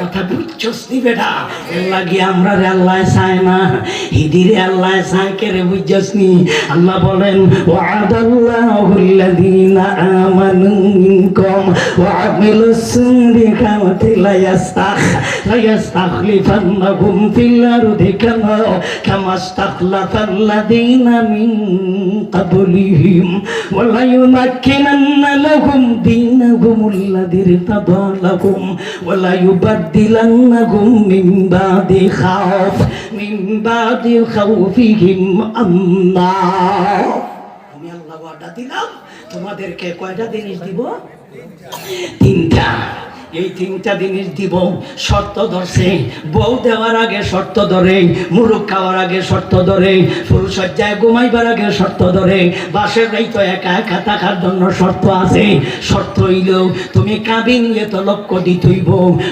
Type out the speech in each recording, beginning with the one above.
কথা বুঝছস নি বেটা এর লাগি আমরা রে আল্লাহ চায় না হিদিরে আল্লাহ চায় কে রে বুঝছস নি আল্লাহ বলেন ওয়াদাল্লাহু আল্লাযীনা আমানু মিনকুম ওয়া আমিলুস সালিহাতি লা ইয়াস্তাখ লা ইয়াস্তাখলিফান্নাহুম ফিল আরদি কামা কামা ইস্তাখলাফাল্লাযীনা মিন قبلهم ولا يمكنن لهم دينهم الذي ارتضى لهم ولا يبدلنهم من بعد خوف من بعد خوفهم أمنا আমি আল্লাহ ওয়াদা দিলাম তোমাদেরকে কয়টা জিনিস দিব তিনটা এই তিনটা জিনিস দিব, শর্ত ধরছে। বউ দেওয়ার আগে শর্ত ধরে, মুরুখ খাওয়ার আগে শর্ত ধরে ফুলসজ্জায় ঘুমাইবার আগে শর্ত ধরে, বাসের রাই তো একা একা থাকার জন্য শর্ত আছে। শর্ত হইল তুমি কাবিন এত লক্ষ্য দিতইব।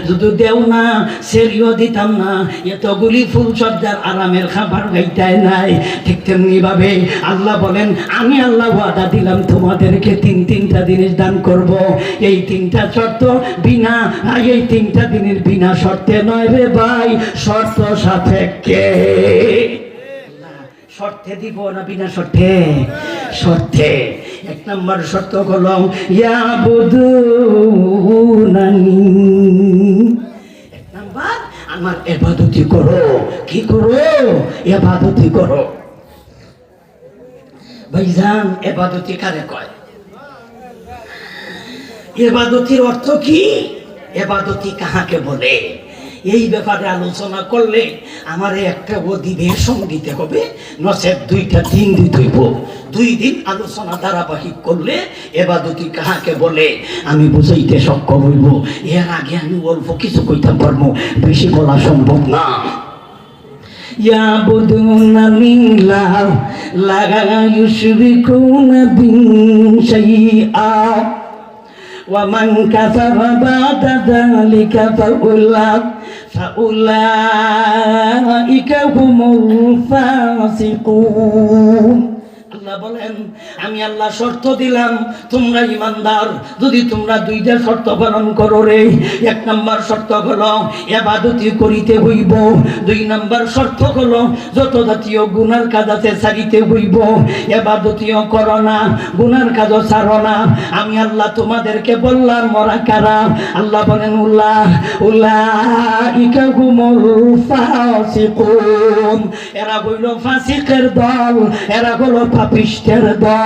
যদি দেও না, সেরিও দিতাম না। এতগুলি ফুলসজ্জার আরামের খাবার গাইতায় নাই। ঠিক তেমনি ভাবে আল্লাহ বলেন, আমি আল্লাহ ওয়াদা দিলাম, তোমাদেরকে তিন তিনটা জিনিস দান করব। এই তিনটা শর্ত বিনা আই, এই তিনটা দিনের বিনা শর্তে নয় রে ভাই শর্ত সাপেক্ষে। শর্তে দিব না বিনা শর্তে? শর্তে। এক নম্বর শর্ত হলো ইয়া বুধু এক নাম্বার আমার এবাদতি করো। কি করো? এবাদতি করো। ভাইজান এবাদতি কারে কয়? এবাদতির অর্থ কি? এবাদতি কাহাকে বলে এই ব্যাপারে আলোচনা করলে আমার একটা অধিবেশন দিতে হবে নচেত দুইটা দিন দিতে হইব দুই দিন আলোচনা ধারাবাহিক করলে এবাদতি কাহাকে বলে আমি বুঝাইতে সক্ষম হইব এর আগে আমি অল্প কিছু কইতে পারবো বেশি বলা সম্ভব না يعبدون من لا لا يشركون به شيئا ومن كفر بعد ذلك فأولئك فأولئك هم الفاسقون আল্লাহ বলেন আমি আল্লাহ শর্ত দিলাম, তোমরা ইমানদার, যদি তোমরা দুইটা শর্ত পালন করো রে, এক নম্বর শর্ত হলো এবাদতি করিতে হইব, দুই নম্বর শর্ত হলো যত জাতীয় গুনার কাজ আছে ছাড়িতে হইব, এবাদতিও করো না, গুনার কাজও ছাড়ো না। আমি আল্লাহ তোমাদেরকে বললাম মরা কারা? আল্লাহ বলেন উল্লাহ উল্লাহ এরা হইল ফাসিকের দল, এরা হলো পাপিষ্টের দল।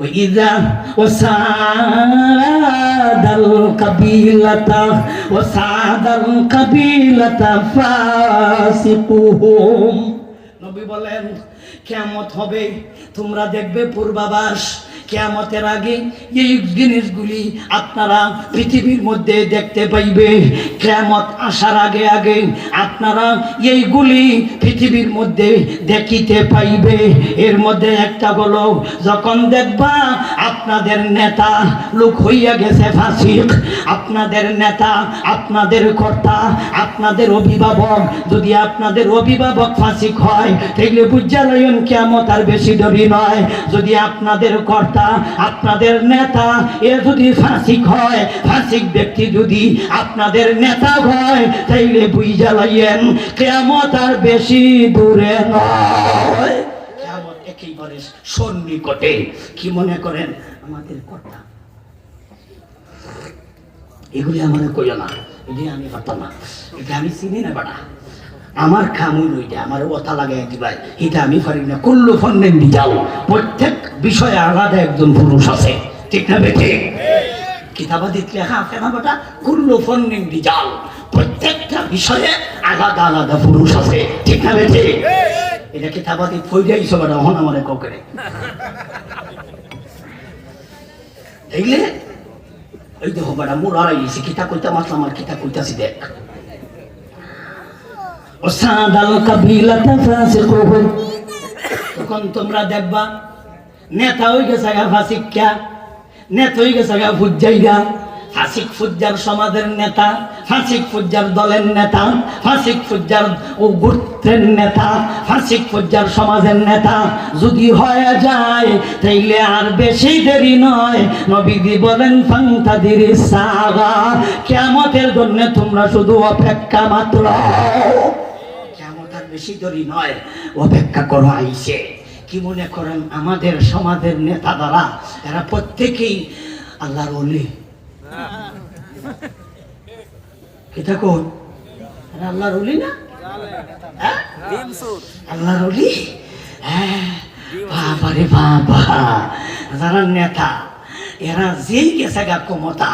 وإذا وساد القبيلة وساد القبيلة فاسقهم নবী বলেন কেমত হবে তোমরা দেখবে পূর্বাভাস কেয়ামতের আগে এই জিনিসগুলি আপনারা পৃথিবীর মধ্যে দেখতে পাইবে। কেয়ামত আসার আগে আগে আপনারা এইগুলি পৃথিবীর মধ্যে দেখিতে পাইবে। এর মধ্যে একটা হলো, যখন দেখবা আপনাদের নেতা লোক হইয়া গেছে ফাঁসিক আপনাদের নেতা, আপনাদের কর্তা, আপনাদের অভিভাবক, যদি আপনাদের অভিভাবক ফাঁসিক হয়, তাইলে বুঝালয়ন কেমন আর বেশি দরি নয়। যদি আপনাদের কর্তা আপনাদের নেতা, এ যদি ফাঁসিক হয়, ফাঁসিক ব্যক্তি যদি আপনাদের নেতা হয়, তাইলে বুঝালাইয়েন কেমত আর বেশি দূরে নয়। কি মনে করেন? আমাদের কর্তা। এগুলি আমার না। এগুলি আমি না। এটা আমি চিনি না বাড়া। আমার খামুই ওইটা আমার কথা লাগে একবার এটা আমি পারি না, কুল্লু ফন্নের যাও প্রত্যেক বিষয়ে আলাদা একজন পুরুষ আছে। ঠিক না বেঠে? কিতাবাদিত লেখা আছে না কুল্লু যাও প্রত্যেকটা বিষয়ে আলাদা আলাদা পুরুষ আছে। ঠিক না বেঠে? এটা কিতাবাদিত কই যাইছো বেটা হন আমার ককরে দেখলে? এই দেখো মোর আড়াই কিতা কইতা মাসলাম আর কিতা কইতাছি দেখ। তখন তোমরা দেখবা, নেতা গেছে গা নেতা গেছে গা সমাজের নেতা, ফাসিক ফুজ্জার দলের নেতা, ফাসিক ফুজ্জার ও নেতা, ফাসিক ফুজ্জার সমাজের নেতা। যদি হয়ে যায়, তাইলে আর বেশি দেরি নয়। নবীদি বলেন ফান্তাদির সাগা। কেমতের জন্য তোমরা শুধু অপেক্ষা মাত্র। বেশি দেরি নয়, অপেক্ষা করো আইসে। কি মনে করেন আমাদের সমাজের নেতা দ্বারা এরা প্রত্যেকেই আল্লাহর অলি। এটা কোন আল্লাহর অলি না? হ্যাঁ? আল্লাহর অলি? হ্যাঁ। বাবা রে বাবা, যারা নেতা এরা যেই গেছে গা ক্ষমতা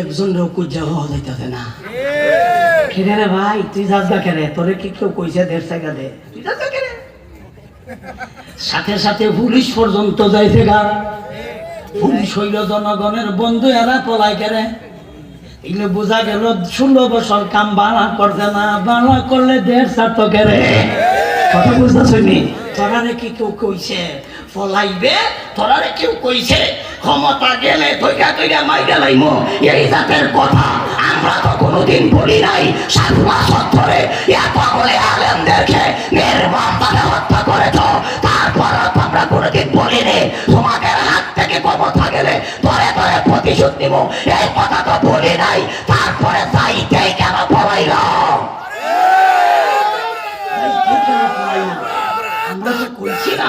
একজন কুজা হওয়া যাইতেছে না। কেনে রে ভাই, তুই যাস গা কেনে? তোরে কি কেউ কইছে, দেড় টাকা দে। তুই যাস সাথে সাথে পুলিশ পর্যন্ত যাইছে গা। পুলিশ হইল জনগণের বন্ধু, এরা পলাই কেনে। এগুলো বোঝা গেল, ষোলো বছর কাম বাড়া করতে না বাড়া করলে দেড় সাত কেরে কথা বুঝতেছ নি? তোরারে কি কেউ কইছে? ফলাইবে তোরারে কেউ কইছে? ক্ষমতা গেলে তৈরা তৈরা মাই গেলাইম এই জাতের কথা আমরা তো কোনোদিন বলি নাই। সাধুমা সত্তরে এত করে আলেমদেরকে নির্মম ভাবে হত্যা করেছ। তারপর তোমরা কোনোদিন বলিনি। তোমাদের হাত থেকে ক্ষমতা গেলে ধরে ধরে প্রতিশোধ নিব। এই কথা তো বলি নাই। তারপরে যাইতে কেন পড়াইলাম আমরা কইছি না।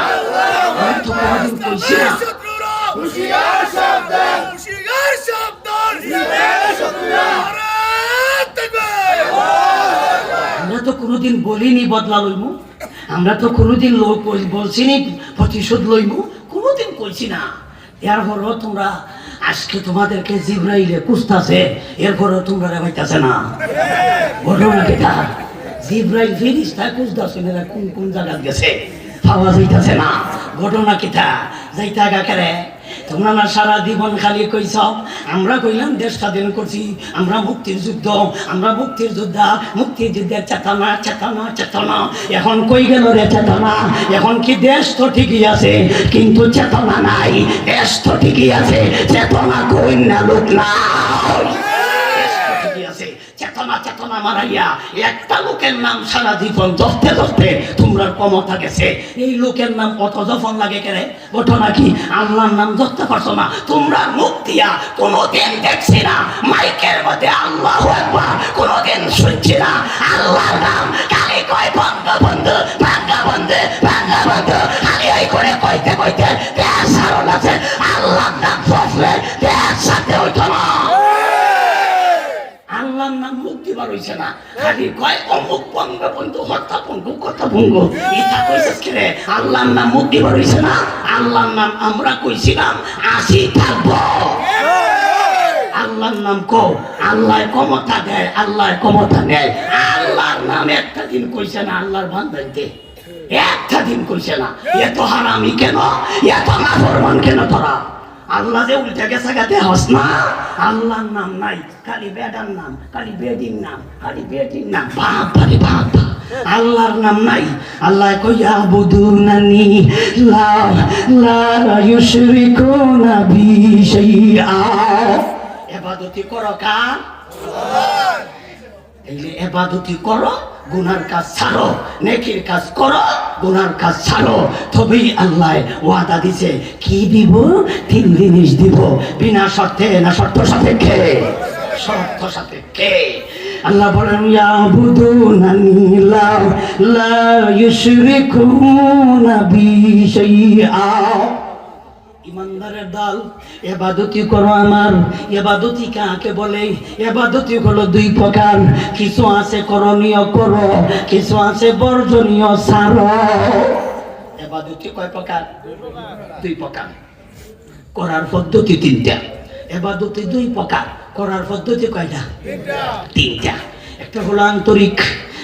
কইছি না। হুশিয়ার সাবধান হুশিয়ার সাবধান আমরা তো কোনোদিন বলিনি বদলা লইমু। আমরা তো কোনোদিন লো- বল- বলছিনি প্রতিশোধ লইমু। কোনোদিন কইছি না। এরপরও তোমরা আজকে তোমাদেরকে জিব্রাইলে কুস্তাছে। এরপরও তোমরা রেবাইতেছে না। ঘটনা কেটা জিব্রাইল ফিরিস্তা কুস্তাছে এরা কোন কোন জায়গায় গেছে? পাওয়া যাইতেছে না। ঘটনা কেটা? যাইতে আগা কেরে তোমরা না সারা জীবন খালি কইছ, আমরা কইলাম দেশ স্বাধীন করছি, আমরা মুক্তির যুদ্ধ, আমরা মুক্তির যোদ্ধা, মুক্তির যুদ্ধের চেতনা চেতনা চেতনা। এখন কই গেল রে চেতনা? এখন কি দেশ তো ঠিকই আছে, কিন্তু চেতনা নাই। দেশ তো ঠিকই আছে, চেতনা কই না লোক আছে চেতনা চেতনা মারাইয়া একটা লোকের নাম সারা জীবন দস্তে দস্তে তোমরা ক্ষমতা গেছে। এই লোকের নাম কত যখন লাগে কেন ঘটনা কি আল্লাহর নাম ধরতে পারছ না। তোমরা মুখ দিয়া কোনোদিন দেখছি না। মাইকের মধ্যে আল্লাহ একবার কোনোদিন শুনছি না। আল্লাহর নাম কালে কয় বন্ধ বন্ধ, ভাঙ্গা বন্ধ ভাঙ্গা বন্ধ। খালি ওই করে কইতে কইতে, দেশ সারণ আছে আল্লাহর নাম ফসলে দেশ সাথে হইতো না। হইছে না। খালি কয়, অমুক পঙ্গ বন্ধু, হত্যা পঙ্গ কথা পঙ্গ এটা কইছিস কি রে? আল্লাহর নাম মুখ দিবার হইছে না? আল্লাহর নাম আমরা কইছিলাম, আসি থাকব। আল্লাহর নাম কো আল্লাহ ক্ষমতা দেয় আল্লাহ ক্ষমতা নেয়। আল্লাহর নাম একটা দিন কইছে না, আল্লাহর বান্দাইতে। একটা দিন কইছে না। এত হারামি কেন? এত নাফরমান কেন তোরা? আল্লাহ যে উল্টে গেছে গাতে হস না? আল্লাহর নাম নাই খালি বেডার নাম খালি বেডির নাম খালি বেডির নাম। বাপ বারে বাপ। আল্লাহর নাম নাই। আল্লাহ কইয়া বুদুনানি লা লা ইউশরিকুনা বি শাইআ। এবাদতি করো কার? এইলে এবাদতি করো গুনার কাজ ছাড়ো, নেকির কাজ করো, গুনার কাজ ছাড়ো। তবেই আল্লাহ ওয়াদা দিছে, কি দিব? তিন জিনিস দিব। বিনা শর্তে, না শর্ত সাপেক্ষে। শর্ত সাপেক্ষে। আল্লাহ বলেন ইয়াবুদুনানি লা ইউশরিকুনা বি শাইআ ইমানদারের দল, এবাদতি করো আমার। এবাদতি কাকে বলে? এবাদতি হলো দুই প্রকার। কিছু আছে করণীয় করো, কিছু আছে বর্জনীয় সার। এবাদতি কয় প্রকার? দুই প্রকার। করার পদ্ধতি তিনটা। এবাদতি দুই প্রকার। করার পদ্ধতি কয়টা? তিনটা। একটা হলো আন্তরিক।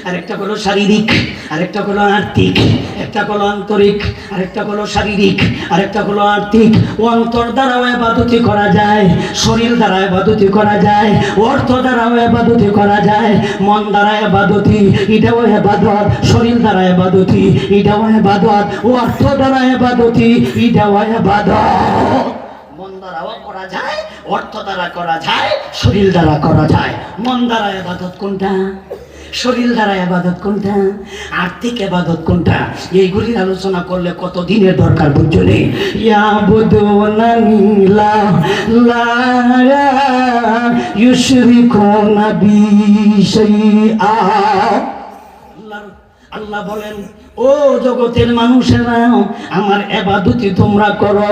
আরেকটা হলো শারীরিক, আরেকটা হলো আর্থিক, একটা হলো আন্তরিক, আরেকটা হলো শারীরিক, আরেকটা হলো আর্থিক। অন্তর দ্বারাও এবাদতি করা যায়, শরীর দ্বারা এবাদতি করা যায়, অর্থ দ্বারাও এবাদতি করা যায়, মন দ্বারা এবাদতি এটাও এবাদত শরীর দ্বারা এবাদতি এটাও এবাদত অর্থ দ্বারা এবাদতি এটাও এবাদত মন দ্বারাও করা যায়, অর্থ দ্বারা করা যায়, শরীর দ্বারা করা যায়। মন দ্বারা এবাদত কোনটা? শরীর দ্বারা এবাদত কোনটা? আর্থিক এবাদত কোনটা? এইগুলির আলোচনা করলে কত দিনের দরকার বুঝছ নেই আল্লাহ বলেন, ও জগতের মানুষেরা, আমার এবাদতি তোমরা করো।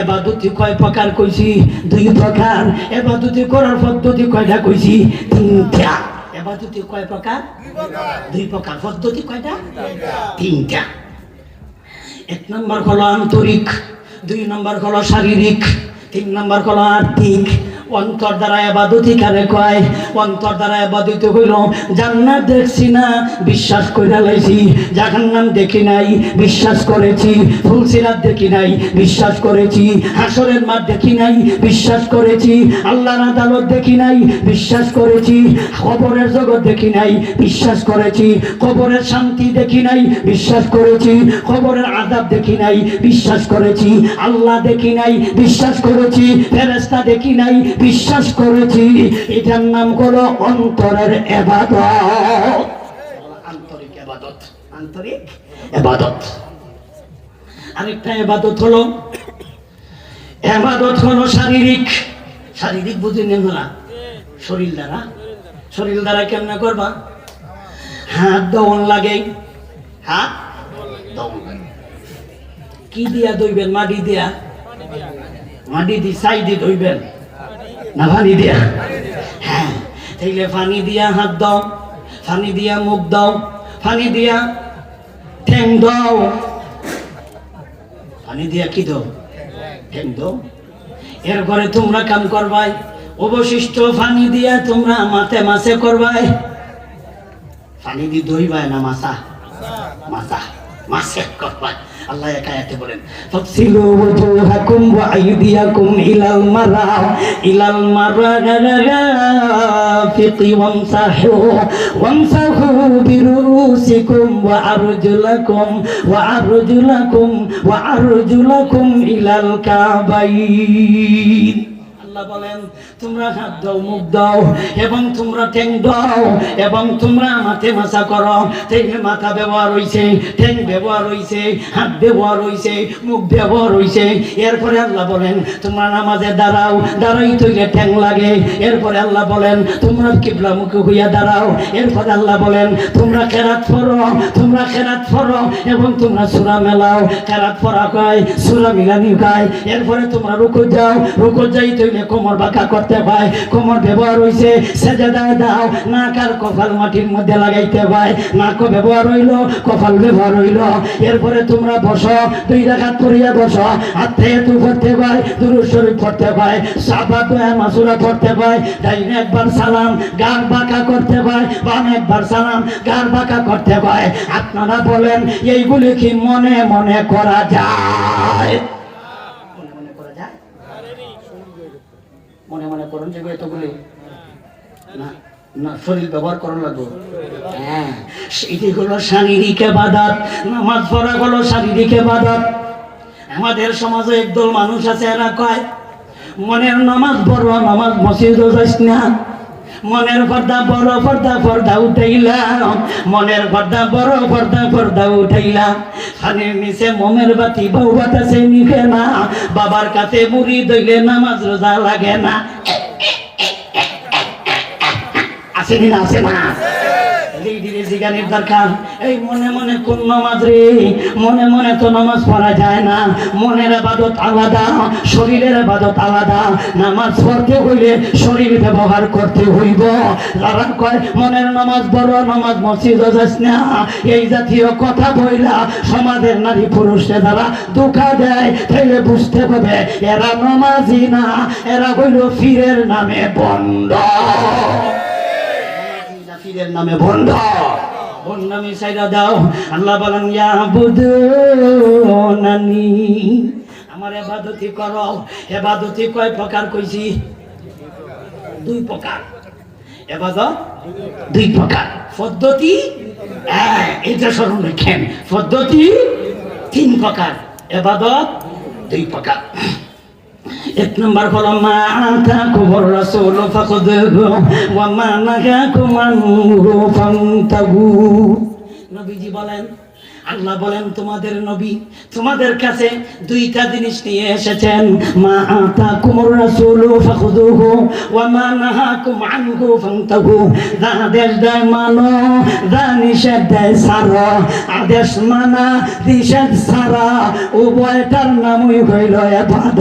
এবাদতি কয় প্রকার কইছি? দুই প্রকার। এবাদতি করার পদ্ধতি কয়টা কইছি? তিনটা। এবাদতি কয় প্রকার? দুই প্রকার। পদ্ধতি কয়টা? তিনটা। এক নম্বর হলো আন্তরিক দুই নম্বর হলো শারীরিক তিন নম্বর হলো আর্থিক। অন্তর দ্বারা এবাদতি কারে কয়, অন্তর দ্বারা এবাদতি হইল, জান্নাত দেখছি না, বিশ্বাস কইরা লাইছি, জাহান্নাম দেখি নাই, বিশ্বাস করেছি ফুলসিরাত দেখি নাই, বিশ্বাস করেছি, হাসরের মাঠ দেখি নাই, বিশ্বাস করেছি, আল্লাহর আদালত দেখি নাই, বিশ্বাস করেছি খবরের জগৎ দেখি নাই, বিশ্বাস করেছি, কবরের শান্তি দেখি নাই, বিশ্বাস করেছি খবরের আদাব দেখি নাই, বিশ্বাস করেছি, আল্লাহ দেখি নাই, বিশ্বাস করেছি ফেরেস্তা দেখি নাই বিশ্বাস করেছি এটার নাম হলো অন্তরের এবাদত। আন্তরিক এবাদত। আন্তরিক এবাদত। আরেকটা এবাদত হলো এবাদত হলো শারীরিক। শারীরিক বুঝে নেন না। শরীর দ্বারা। শরীর দ্বারা কেমনে করবা? হাত দৌন লাগে। হাত লাগে। কি দিয়া দইবেন? মাটি দিয়া? মাটি দি চাই দি দইবেন। না পানি দিয়া। হ্যাঁ তাইলে পানি দিয়া হাত দাও পানি দিয়া মুখ দাও পানি দিয়া ঠ্যাং দাও। পানি দিয়া কি দাও? ঠ্যাং দাও। এর এরপরে তোমরা কাম করবাই, অবশিষ্ট পানি দিয়া তোমরা মাথে মাছে করবাই। পানি দি দইবাই না মাছা? মাছা, মাছে করবাই। আল্লাহ একা এতে বলেন। ফাকসিলু ওয়াজুহাকুম ওয়া আইদিয়াকুম ইলাল মারা, ইলাল মারাফিকি ওয়ামসাহু ওয়ামসাহু বিরুসিকুম ওয়া আরজুলাকুম ওয়া আরজুলাকুম ওয়া আরজুলাকুম ইলাল কাবাইন। আল্লাহ বলেন, তোমরা হাত দাও, মুখ দাও, এবং তোমরা ঠ্যাং দাও, এবং তোমরা মাথে মাথা করো। থেকে মাথা ব্যবহার হইছে, ঠ্যাং ব্যবহার হইছে, হাত ব্যবহার হইছে, মুখ ব্যবহার হইছে। এরপরে আল্লাহ বলেন, তোমরা নামাজে দাঁড়াও, দাঁড়াই তৈলে ঠ্যাং লাগে। এরপরে আল্লাহ বলেন, তোমরা কিবলা মুখে হইয়া দাঁড়াও। এরপরে আল্লাহ বলেন, তোমরা খেরাত ফরো তোমরা খেরাত ফরো এবং তোমরা সুরা মেলাও। খেরাত ফরা কয়, সুরা মিলানি কয়। এরপরে তোমরা রুকু যাও, রুকু যাই তৈলে কোমর বাঁকা করতে পায়, কোমর ব্যবহার হইছে, সেজাদায় দাও, নাক আর কপাল মাটির মধ্যে লাগাইতে পায়। নাকও ব্যবহার হইল, কপাল ব্যবহার হইল। এরপরে তোমরা বসো, দুই রাখাত করিয়া বসো, হাত থেকে তু পড়তে পায়, দুরুদ শরীফ পড়তে পায় সাবা দয়া মাসুরা পড়তে পায়, ডাইনে একবার সালাম, গান বাঁকা করতে পায়, বাম একবার সালাম, গান বাঁকা করতে পায়। আপনারা বলেন, এইগুলি কি মনে মনে করা যায় মনে মনে করা যায় মনে মনে করুন যে এতগুলি। না শরীর ব্যবহার করার লাগবে। হ্যাঁ সেটি হলো শারীরিক বাদাত নামাজ পড়া হলো শারীরিক বাদাত আমাদের সমাজে একদল মানুষ আছে, এরা কয়, মনের নামাজ বড় নামাজ মসজিদ যাইস না। মনের পর্দা বড় পর্দা পর্দা উঠাইলাম। মনের পর্দা বড় পর্দা পর্দা উঠাইলাম। খানের নিচে মোমের বাতি, বউ বাতাসে নিবে না। বাবার কাছে মুড়ি দইলে নামাজ রোজা লাগে না। আসেনি না আসে না? দরকার। এই মনে মনে কোন নামাজ রে? মনে মনে তো নামাজ পড়া যায় না। মনের আবাদত আলাদা, শরীরের আবাদত আলাদা। নামাজ পড়তে হইলে শরীর ব্যবহার করতে হইব। যারা কয়, মনের নামাজ বড় নামাজ মসজিদ যাস না। এই জাতীয় কথা বইলা সমাজের নারী পুরুষে দ্বারা ধোকা দেয়। তাইলে বুঝতে হবে, এরা নামাজি না, এরা হইল ফিরের নামে বন্ধ। পীরের নামে বন্ধ। বন্যামি সাইরা দাও। আল্লাহ বলেন নানি আমার এবাদতি করো। এবাদতি কয় প্রকার কইছি? দুই প্রকার। এবাদত? দুই প্রকার। পদ্ধতি? হ্যাঁ, এটা স্মরণ রেখেন। পদ্ধতি? তিন প্রকার। এবাদত? দুই প্রকার। এক নম্বর হলো মা কুবর রাসূল ফাখুযুহু ওয়া মা নাহাকুম আনহু ফান্তাহু নবীজি বলেন আল্লাহ বলেন, তোমাদের নবী তোমাদের কাছে দুইটা জিনিস নিয়ে এসেছেন। মা আতাকুম রাসূল ফাখুযুহু ওয়া মা নাহাকুম আনহু ফান্তাহু। যা আদেশ দেয় মানো, যা নিষেধ দেয় সারো। আদেশ মানা, নিষেধ সারা। উভয়টার নামই হইল ইবাদত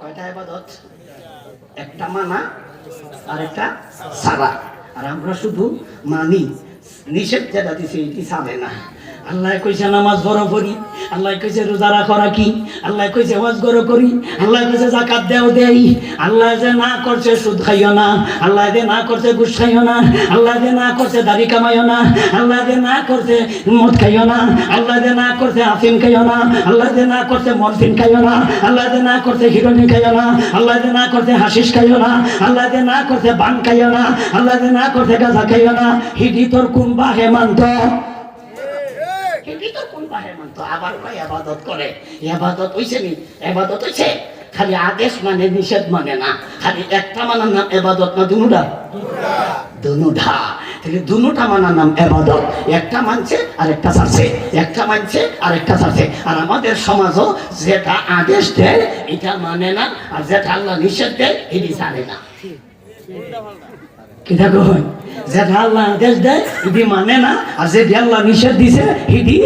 কয়টা ইবাদত একটা মানা আর একটা সারা। আর আমরা শুধু মানি, নিষেধ যেটা দিছে, এটি সাবে না। আল্লাহ কইছে নামাজ বড় করি আল্লাহ কইছে রোজা রাখা রাখি আল্লাহ কইছে ওয়াজ গরো করি আল্লাহ কইছে জাকাত দেও দেই আল্লাহ যে না করছে সুদ খাইও না আল্লাহ যে না করছে ঘুষ খাইও না আল্লাহ যে না করছে দাড়ি কামাইও না আল্লাহ যে না করছে মদ খাইও না আল্লাহ যে না করছে আফিম খাইও না আল্লাহ যে না করছে মরফিন খাইও না আল্লাহ যে না করছে হিরোনি খাইও না আল্লাহ যে না করছে হাসিস খাইও না আল্লাহ যে না করছে বান খাইও না আল্লাহ যে না করছে গাঁজা খাইও না হিডি তোর কোন বা হেমান্ত হেমান্ত আবার কয় আবাদত করে? আবাদত হইছে নি? আবাদত হইছে? খালি আদেশ মানে নিষেধ মানে না। খালি একটা মানার নাম এবাদত না দুনুডা? দুনুডা। তাহলে দুনুটা মানার নাম এবাদত একটা মানছে আর একটা ছাড়ছে। একটা মানছে আর একটা ছাড়ছে। আর আমাদের সমাজও যেটা আদেশ দেয়, এটা মানে না। আর যেটা আল্লাহ নিষেধ দেয়, এটি জানে না। কি দেখো? যেটা আল্লাহ আদেশ দেয়, এটি মানে না। আর যেটি আল্লাহ নিষেধ দিছে, এটি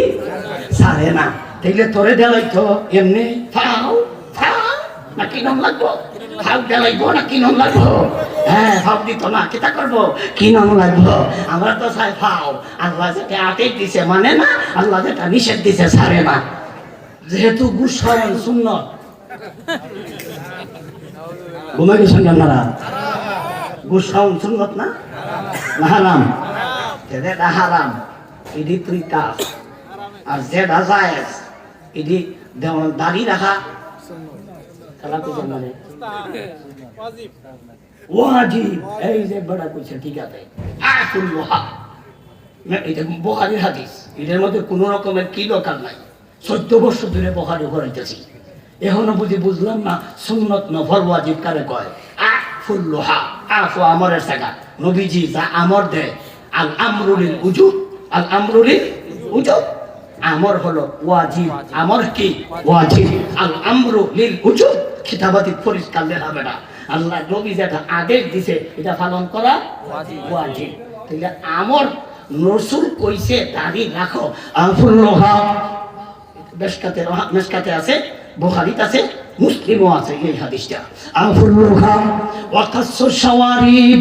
ছাড়ে না। তাইলে তোরে দেলাই তো এমনি। ফাও ফাও, না কি নাম লাগবো? ফাও দেলাইবো, না কি নাম লাগবো? হ্যাঁ ফাও দিত না, কিতা করব? কি নাম লাগবো? আমরা তো চাই ফাও। আল্লাহ যেটা আদেশ দিছে মানে না, আল্লাহ যেটা নিষেধ দিছে ছাড়ে না। যেহেতু গুসাওয়ান সুন্নত। ঘুমে গেছেন আপনারা? গুসাউন সুন্নত না? না হারাম যেটা হারাম। এটি তুই আর যেটা জায়েজ এটি দাড়ি রাখা। কি দরকার নাই। বুঝলাম না, সুন্নত নফল ওয়াজিব কারে কয়? আফুল লোহা আফু আমরের জায়গা। নবীজি যা আমর দেয়, আল আমরুলিল উজুব আল আমরুলিল উজুব আমর হলো ওয়াজিব। আমর কি? ওয়াজিব। আল আমরু লিল উজুব খিতাবাতি পরিষ্কার লেখাবে না আল্লাহ নবী যেটা আদেশ দিছে এটা পালন করা ওয়াজিব। তাহলে আমর রসুল কইছে দাড়ি রাখো। আফুল লোহা মেশকাতে মেশকাতে আছে বুখারিত আছে মুসলিমও আছে এই হাদিসটা। আফুল লোহা ওয়াকাসসু শাওয়ারিব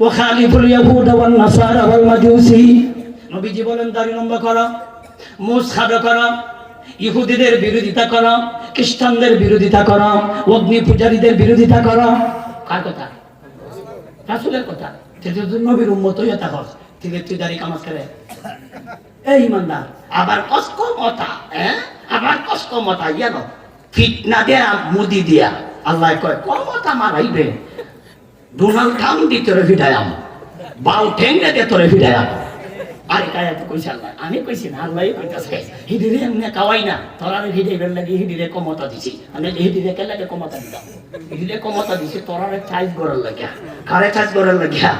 ওয়াখালিফুল ইয়াহুদ ওয়ান নাসারা ওয়াল মাজুসি নবীজি বলেন দাড়ি লম্বা করো। খাটো করো, ইহুদিদের বিরোধিতা করো, খ্রিস্টানদের বিরোধিতা করো, অগ্নি পূজারীদের বিরোধিতা করো। কার কথা? রাসুলের কথা। নবীর উম্মত হইয়া করে? আবার দেয়া, মুদি দিয়া। আল্লাহ কয় ডোনাল্ড ট্রাম্প দি তোরে ফিটায়াম বাউ ঠেঙ্গে দিয়ে তোরে ফিটায়াম আরে, কায় তো কইছে আল্লাহ। আমি কইছি না আল্লাহ কইতাছে। হিডিরে এমনি কাওয়াই না তোরারে হিডিরে লাগি হিডিরে কমতা দিছি। আমি হিডিরে কে লাগে কমতা দিতাম হিডিরে কমতা দিছি, তোরারে চাইজ করার লাগিয়া। কারে চাইজ করার লাগিয়া?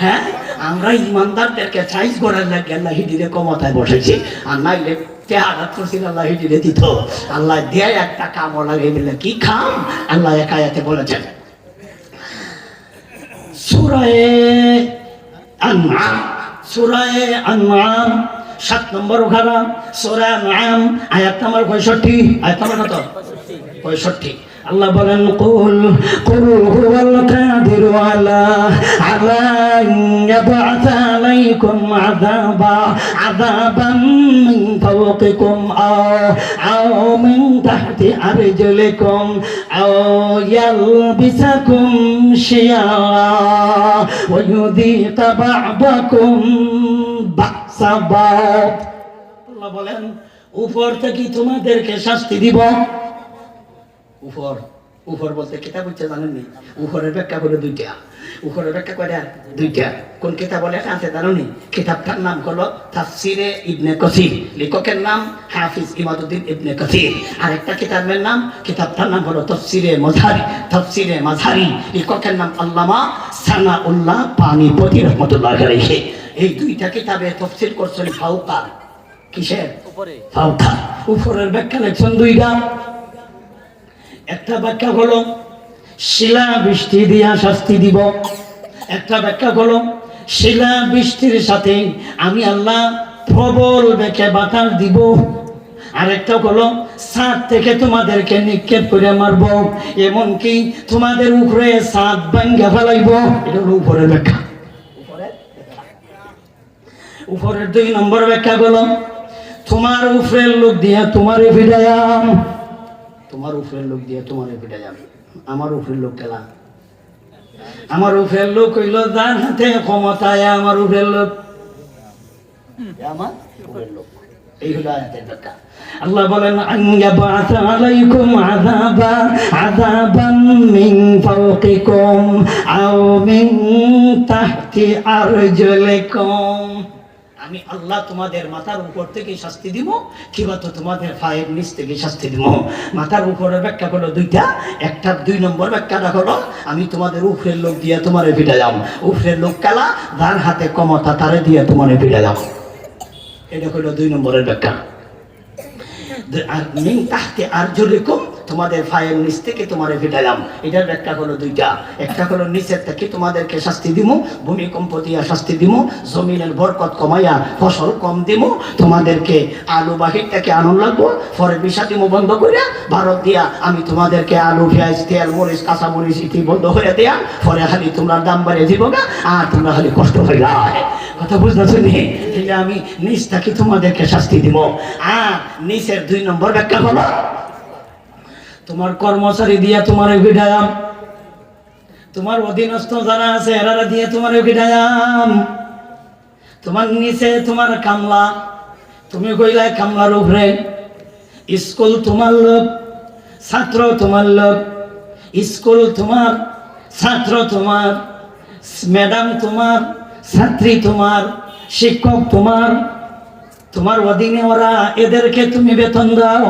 হ্যাঁ? আমরা ইমানদারদেরকে চাইজ করার লাগিয়া আল্লাহ হিডিরে কমতায় বসেছি। আর নাইলে তেহারাত করছিল আল্লাহ হিডিরে দিত। আল্লাহ দেয় একটা কামও লাগে বলে, কি খাম আল্লাহ একায়াতে বলেছেন। সুরায়ে আনআম। সুরায়ে আনআম সাত নম্বর ওখানা সুরা নাম আয়াত নম্বর পঁয়ষট্টি। আয়াত নম্বর কত? পঁয়ষট্টি। আল্লাহ বলেন, কুল কুল হুয়াল কাদিরু আলা আলা ইয়াবআথ আলাইকুম আযাবা, আযাবান মিন ফাওকিকুম আও আও মিন তাহতি আরজুলিকুম, আও ইয়ালবিসাকুম শিয়া, ওয়া বা'দাকুম বাকসাবাত আল্লাহ বলেন, উপর থেকে তোমাদেরকে শাস্তি দিব। উপর উপর বলতে কেটা বলছে জানেননি? উপরের ব্যাখ্যা করে দুইটা। উপরের ব্যাখ্যা করে দুইটা। কোন কিতাব লেখা আছে জানেননি কিতাবটার নাম হলো তাফসিরে ইবনে কসির। লেখকের নাম হাফিজ ইমাদুদ্দিন ইবনে কসির। আর একটা কিতাবের নাম কিতাবটার নাম হলো তফসিরে মজারি তফসিরে মাঝারি লেখকের নাম আল্লামা সানা উল্লাহ পানিপতি রহমতুল্লাহ আলাইহি। এই দুইটা কিতাবে তফসির করছেন ফাউকা। কিসের? ফাউকা। উপরের ব্যাখ্যা লেখছেন দুইটা। একটা ব্যাখ্যা হলো শিলা বৃষ্টি দিয়া শাস্তি দিব। একটা ব্যাখ্যা হলো শিলা বৃষ্টির সাথে আমি আল্লাহ প্রবল বেঁকে বাতাস দিব। আরেকটা হলো সাত থেকে তোমাদেরকে নিক্ষেপ করে মারব, এমনকি তোমাদের উপরে সাত ভাঙ্গা ফেলাইব। এটা হলো উপরের ব্যাখ্যা। উপরের। দুই নম্বর ব্যাখ্যা হলো তোমার উপরের লোক দিয়া তোমারে ফিরায়াম তোমার উপরের লোক দিয়ে তোমার যাবে আমার উপরের লোক খেলা আমার উপরের লোক হইল যার হাতে ক্ষমতায় আমার উপরের লোক। আমার উপরের লোক। এই হলো আয়াতের ব্যাখ্যা। আল্লাহ বলেন আলাইকুম আযাবা আযাবান মিন ফাওকিকুম আও মিন তাহতি আরজুলিকুম। আমি আল্লাহ তোমাদের মাথার উপর থেকে শাস্তি দিব কিংবা তো তোমাদের পায়ের নিচ থেকে শাস্তি দিব? মাথার উপরের ব্যাখ্যা হলো দুইটা একটা দুই নম্বর ব্যাখ্যাটা হলো আমি তোমাদের উপরের লোক দিয়ে তোমারে ফিরে যাও উপরের লোক কালা, যার হাতে ক্ষমতা তারে দিয়ে তোমারে ফিরে যাও এটা হলো দুই নম্বরের ব্যাখ্যা। আর মিন তাহতে আর জলিকুম তোমাদের ফায়ের নিচ থেকে তোমারে ফিটালাম এটার ব্যাখ্যা হলো দুইটা। একটা হলো নিচের থেকে তোমাদেরকে শাস্তি দিব ভূমিকম্প দিয়া শাস্তি দিব জমিনের বরকত কমাইয়া ফসল কম দিব তোমাদেরকে আলু বাহির থেকে আনন্দ লাগবো, পরে বিষা দিব বন্ধ করিয়া ভারত দিয়া আমি তোমাদেরকে আলু, পেঁয়াজ, তেল, মরিচ, কাঁচা মরিচ ইতি বন্ধ করে দেয়া, পরে খালি তোমরা দাম বাড়িয়ে দিব না আর তোমরা খালি কষ্ট হয়ে যায়। কথা বুঝতেছো নি? তাহলে আমি নিচ থেকে তোমাদেরকে শাস্তি দিব আর নিচের দুই নম্বর ব্যাখ্যা হলো তোমার কর্মচারী দিয়া তোমার বিধায়াম তোমার অধীনস্থ যারা আছে এরা দিয়ে তোমার বিধায়াম তোমার নিচে তোমার কামলা। তুমি কইলাই কামলার উপরে, স্কুল তোমার লোক, ছাত্র তোমার লোক। স্কুল তোমার, ছাত্র তোমার। ম্যাডাম তোমার, ছাত্রী তোমার। শিক্ষক তোমার। তোমার অধীনে ওরা এদেরকে তুমি বেতন দাও।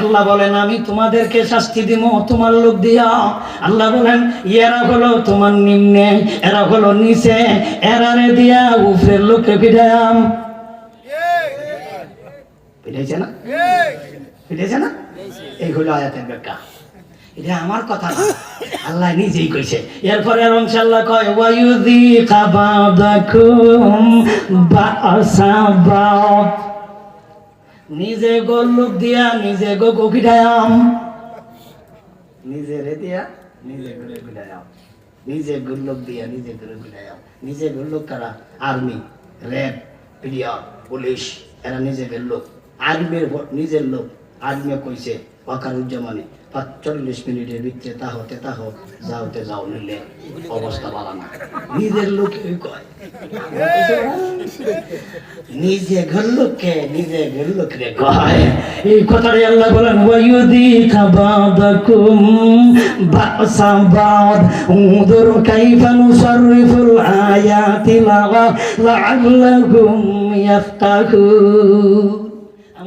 আল্লাহ বলেন, আমি তোমাদেরকে শাস্তি দিব, তোমার লোক দিয়া। আল্লাহ বলেন, এরা হলো তোমার নিম্নে, এরা হলো নিচে এরারে দিয়া উপরের লোককে ফিরাম ফিরেছে না? ফিরেছে না? এই হলো আয়াতের ব্যাখ্যা। এটা আমার কথা না। আল্লাহ নিজেই কইছে। এরপরে অংশ আল্লাহ কয় ওয়ায়ুদি কাবাদাকুম বাসাবাত নিজে গোল্লুক দিয়া, নিজে গো গকিটায়াম নিজে রে দিয়া, নিজে ঘুরে ঘুরায়াম নিজে গুল্লুক দিয়া, নিজে ঘুরে ঘুরায়াম নিজে গুল্লুক কারা? Army RAB PDR police. এরা নিজেদের লোক। আর্মির নিজের লোক। আর্মি কইছে, ওয়াকারুজ্জামানে। পাঁচচল্লিশ মিনিটের ভিতরে তা হতে, তা হোক যাওতে যাও নিলে অবস্থা ভালো না। নিজের লোক কয়? নিজে ঘর লোককে, নিজে ঘর লোকরে কয়। এই কথাটাই আল্লাহ বলেন ওয়ায়ুদি খাবাদাকুম বাসাবাদ, উদুর কাইফা নুসাররিফুল আয়াতি লাআল্লাহুম ইয়াফকাহুন।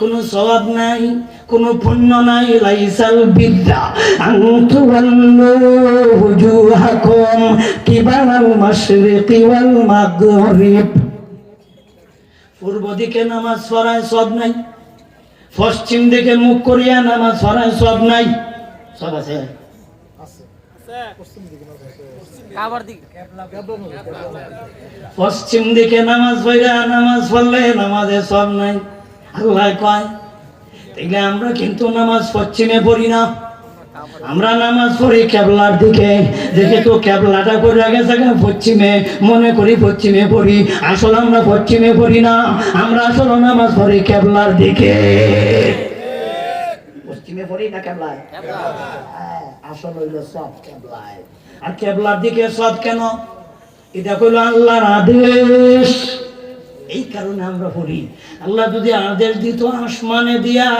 কোনো সওয়াব নাই কোনো পুণ্য নাই লাইসাল বিদ্যা। আনতু কিবালাল মাশরিকি ওয়াল মাগরিব। পূর্ব দিকে নামাজ পড়ায় সব নাই পশ্চিম দিকে মুখ করিয়া নামাজ পড়ায় সব নাই। সব আছে? পশ্চিম দিকে নামাজ পড়া নামাজ পড়লে নামাজে সব নাই। আল্লাহ কয় তাইলে আমরা কিন্তু নামাজ পশ্চিমে পড়ি না। আমরা নামাজ পড়ি কেবলার দিকে। দেখে তো কেবলাটা করে গা পশ্চিমে মনে করি পশ্চিমে পড়ি। আসলে আমরা পশ্চিমে পড়ি না আমরা আসলে নামাজ পড়ি কেবলার দিকে। পশ্চিমে পড়ি না হ্যাঁ, সব আর কেবলার দিকে সব কেন? এটা কইল আল্লাহর আদেশ। এই কারণে আমরা পড়ি। আল্লাহ যদি আদেশ দিত আসমানে দিয়া,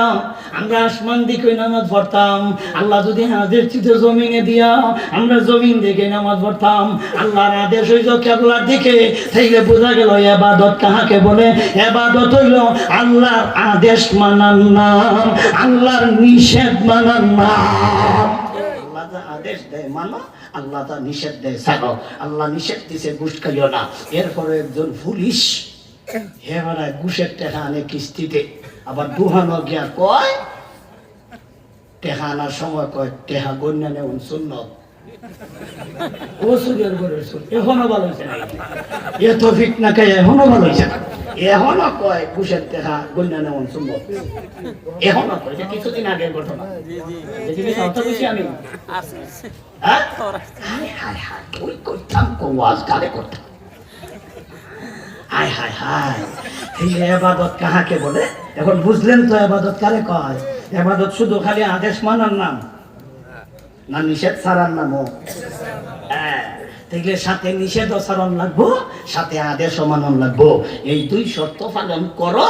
আমরা আসমান দিকে নামাজ পড়তাম। আল্লাহ যদি আদেশ দিত জমিনে দিয়া, আমরা জমিন দিকে নামাজ পড়তাম। আল্লাহর আদেশ হইল কেবলার দিকে। তাইলে বোঝা গেল এবাদত কাহাকে বলে? এবাদত হইল আল্লাহর আদেশ মানার নাম, আল্লাহর নিষেধ মানার নাম। আল্লাহ আদেশ দেয় মানো, আল্লাহ তা নিষেধ দেয় ছাড়ো। আল্লাহ নিষেধ দিছে ঘুষ খাইও না। এরপরে একজন পুলিশ হে মারায় ঘুষের টেকা আনে কিস্তিতে। আবার দুহানো গিয়া কয় টেহা আনার সময় কয় টেহা গণ্যা নেউন শূন্য ও সুরিয়ার করে শুন এখনও ভালো হয়েছে না এ ফিট না খাই এখনও ভালো হয়েছে না। এখনও কয় ঘুষের টেহা গণ্যা নেউন শূন্য এখনও কয় এটা কিছুদিন আগের ঘটনা। আমি হ্যাঁ? করতাম কোয়াজ কারে করতাম। হায় হায় হায়। এই এবাদত কাহাকে বলে? এখন বুঝলেন তো এবাদত কারে কয়? এবাদত শুধু খালি আদেশ মানার নাম? না নিষেধ ছাড়ার নামও? হ্যাঁ দেখলে সাথে নিষেধ সারণ লাগবো, সাথে আদেশ মানন লাগবো। এই দুই শর্ত পালন করো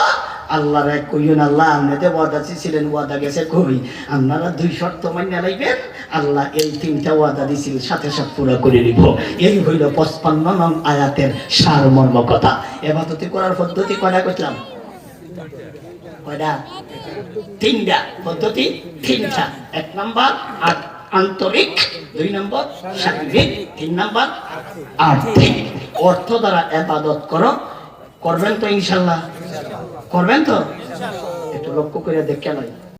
আল্লাহর এক কইন আল্লাহ আপনাতে ওয়াদা ছিলেন ওয়াদা গেছে কই? আপনারা দুই শর্ত মান্য লাইবেন, আল্লাহ এই তিনটা ওয়াদা দিছিল, সাথে সাথে পুরো করে দিব এই হইল পঁচপান্ন নং আয়াতের সারমর্ম কথা এবাদতি করার পদ্ধতি কয়টা করলাম কয়টা? তিনটা। পদ্ধতি তিনটা। এক নাম্বার আন্তরিক। দুই নম্বর, শারীরিক। তিন নম্বর, আর্থিক। অর্থ দ্বারা এবাদত করো। করবেন তো ইনশাল্লাহ। করবেন তো? একটু লক্ষ্য করে দেখে নয়